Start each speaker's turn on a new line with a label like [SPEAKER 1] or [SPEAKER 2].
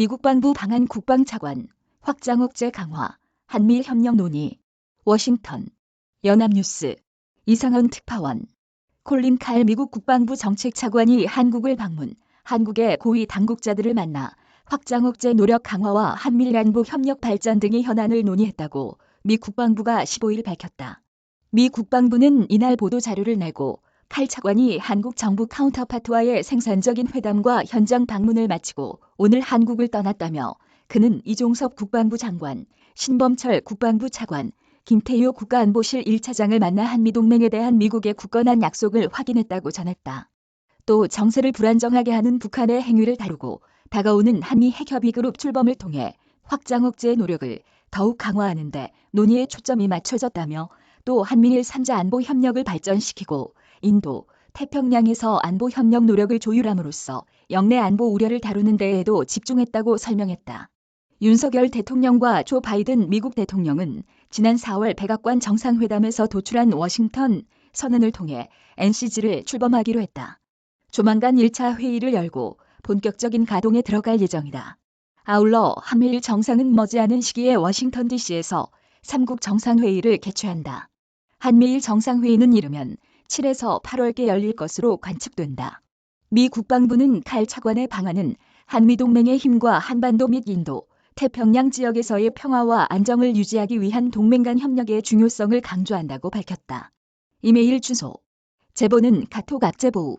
[SPEAKER 1] 미국 방부 방한 국방차관, 확장 억제 강화, 한미 협력 논의, 워싱턴, 연합뉴스, 이상헌 특파원, 콜린 칼 미국 국방부 정책차관이 한국을 방문, 한국의 고위 당국자들을 만나 확장 억제 노력 강화와 한미일 안보 협력 발전 등의 현안을 논의했다고 미 국방부가 15일 밝혔다. 미 국방부는 이날 보도 자료를 내고 칼 차관이 한국 정부 카운터파트와의 생산적인 회담과 현장 방문을 마치고 오늘 한국을 떠났다며 그는 이종섭 국방부 장관, 신범철 국방부 차관, 김태효 국가안보실 1차장을 만나 한미동맹에 대한 미국의 굳건한 약속을 확인했다고 전했다. 또 정세를 불안정하게 하는 북한의 행위를 다루고 다가오는 한미 핵협의 그룹 출범을 통해 확장 억제의 노력을 더욱 강화하는 데 논의에 초점이 맞춰졌다며 또 한미일 3자 안보 협력을 발전시키고 인도, 태평양에서 안보 협력 노력을 조율함으로써 영내 안보 우려를 다루는 데에도 집중했다고 설명했다. 윤석열 대통령과 조 바이든 미국 대통령은 지난 4월 백악관 정상회담에서 도출한 워싱턴 선언을 통해 NCG를 출범하기로 했다. 조만간 1차 회의를 열고 본격적인 가동에 들어갈 예정이다. 아울러 한미일 정상은 머지않은 시기에 워싱턴 DC에서 3국 정상회의를 개최한다. 한미일 정상회의는 이르면 7에서 8월께 열릴 것으로 관측된다. 미 국방부는 칼 차관의 방안은 한미동맹의 힘과 한반도 및 인도, 태평양 지역에서의 평화와 안정을 유지하기 위한 동맹 간 협력의 중요성을 강조한다고 밝혔다. 이메일 주소 제보는 카톡 악제보우